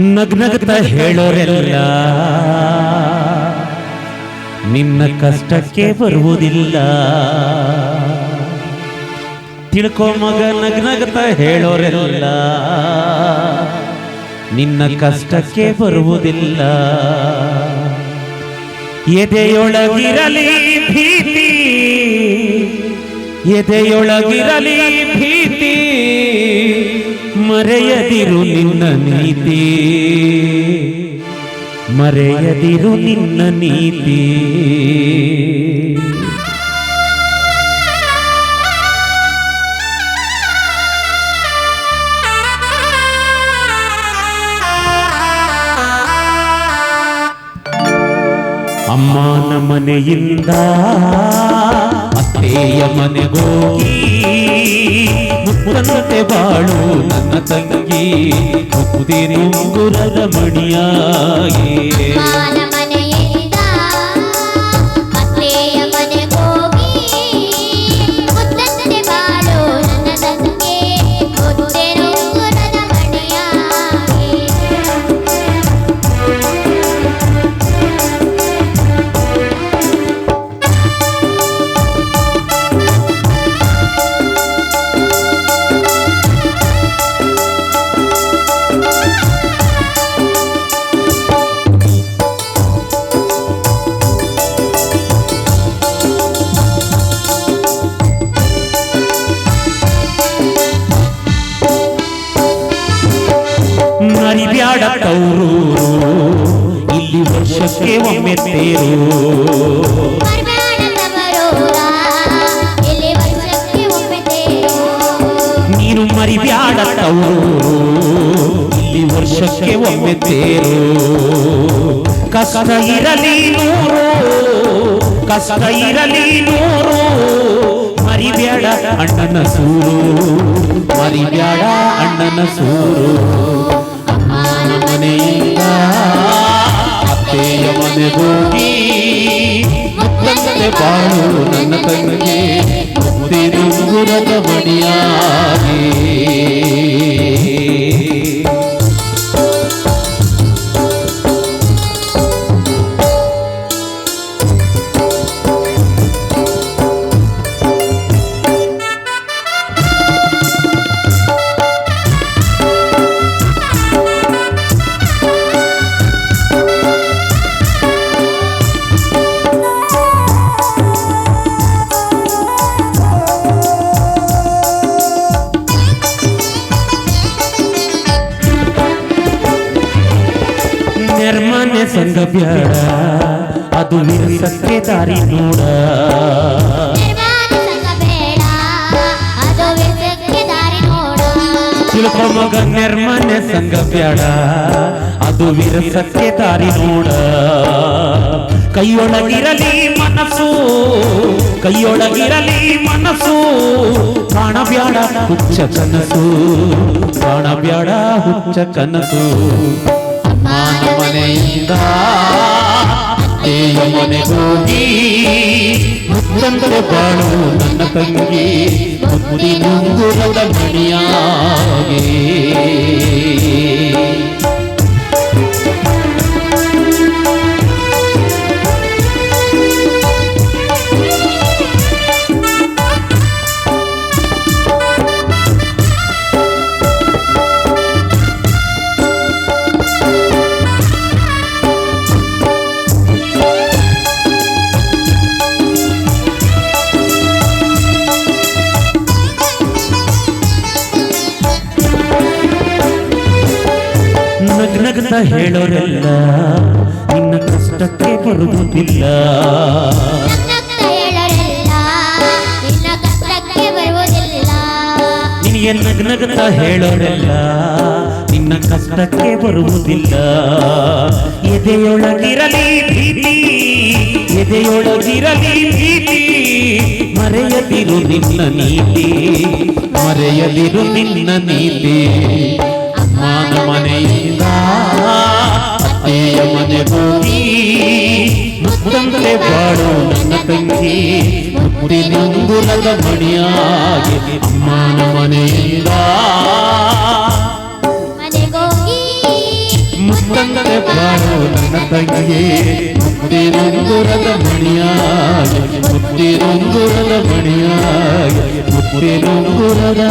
ನಗ್ನಗ್ತ ಹೇಳೋರೆಲ್ಲ. ನಿನ್ನ ಕಷ್ಟಕ್ಕೆ ಬರುವುದಿಲ್ಲ. ತಿಳ್ಕೋ ಮಗ, ನಗ್ನಗ್ತ ಹೇಳೋರೆಲ್ಲ. ನಿನ್ನ ಕಷ್ಟಕ್ಕೆ ಬರುವುದಿಲ್ಲ. ಎದೆಯೊಳಗಿರಲಿ ಭೀತಿ ಎದೆಯೊಳಗಿರಲಿ ಭೀತಿ. ಮರೆಯದಿರು ನಿನ್ನ ನೀತಿ. ಮರೆಯದಿರು ನಿನ್ನ ನೀತಿ. ಅಮ್ಮನ ಮನೆಯಿಂದ ಅತ್ತೆಯ ಮನೆಗೋಗಿ ಮುತ್ತಂತೆ ಬಾಳು ನನ್ನ ತಂಗಿ ಮುದಿರಿ ಉಂಗುರದ ಮಣಿಯಾಗಿ ಇಲ್ಲಿ ವರ್ಷಕ್ಕೆ ಒಮ್ಮೆ ತೇರು. ನೀನು ಮರಿಬ್ಯಾಡ ತವರು. ಇಲ್ಲಿ ವರ್ಷಕ್ಕೆ ಒಮ್ಮೆ ತೇರು. ಕಷ್ಟ ಇರಲಿ ನೂರು. ಕಷ್ಟ ಇರಲಿ ನೂರು. ಮರಿಬ್ಯಾಡ ಅಣ್ಣನ ಸೂರು. ಮರಿಬ್ಯಾಡ ಅಣ್ಣನ ಸೂರು. ಮನೆಯಿಂದ ಅತ್ತೆಯ ಮನೆಗೋಗಿ ಮುತ್ತಂತೆ ಬಾಳು ನನ್ನ ತಂಗಿ ಮುತ್ತಿರುವುರದ ನೆರ್ಮನೆ ಸಂಗ ಬ್ಯಾಡ ಅದು ವಿರಸಕ್ಕೆ ದಾರಿ ನೋಡ. ನಿರ್ಮಾಣ ಸಂಘ ಬೇಡ, ಅದು ವಿಷಕ್ಕೆ ದಾರಿ ನೋಡ. ತಿಳ್ಕೊ ಮಗ ನೆರ್ಮನೆ ಸಂಗ ಬ್ಯಾಡ ಅದು ವಿರಸಕ್ಕೆ ದಾರಿ ನೋಡ. ಕೈಯೊಳಗಿರಲಿ ಮನಸ್ಸು ಕೈಯೊಳಗಿರಲಿ ಮನಸ್ಸು. ಕಾಣಬ್ಯಾಡ ಹುಚ್ಚ ಕನಸು ಕಾಣಬ್ಯಾಡ ಹುಚ್ಚ ಕನಸು. ಮಾನ ಮನೆಯಿಂದ ಅತ್ತೆಯ ಮನೆಗೋಗಿ ಮುತ್ತಂತೆ ಬಾಳು ನನ್ನ ತಂಗಿ ಮುತ್ತಿನುಂಗುರದ ಮಣಿಯಾಗಿ ನಗ್ನಗ್ತ ಹೇಳೋರೆಲ್ಲ ನಿನ್ನ ಕಷ್ಟಕ್ಕೆ ಬರುವುದಿಲ್ಲ. ನಿನಗೆ ನಗ್ನಗ್ತ ಹೇಳೋರೆಲ್ಲ ನಿನ್ನ ಕಷ್ಟಕ್ಕೆ ಬರುವುದಿಲ್ಲ ಎದೆಯೊಳಗಿರಲಿ ಭೀತಿ ಎದೆಯೊಳಗಿರಲಿ ಭೀತಿ, ಮರೆಯದಿರು ನಿನ್ನ ನೀತಿ, ಮರೆಯದಿರು ನಿನ್ನ ನೀತಿ ಅಮ್ಮನ ಮನೆಯಿಂದ ಅತ್ತೆಯ ಮನೆಗೋಗಿ ಮುತ್ತಂತೆ ಬಾಳು ನನ್ನ ತಂಗಿ ಮುತ್ತಿನುಂಗುರದ ಮಣಿಯಾಗಿ ಅಮ್ಮನ ಮನೆಯಿಂದ ಮನೆಗೋಗಿ ಬಾರೋ ನನ್ನ ತಂಗಿಯೇ ಮುತ್ತಿನುಂಗುರದ ಮಣಿಯಾಗಿ ಮುತ್ತಿನುಂಗುರದ ಮಣಿಯಾಗಿ ಮುತ್ತಿನುಂಗುರದ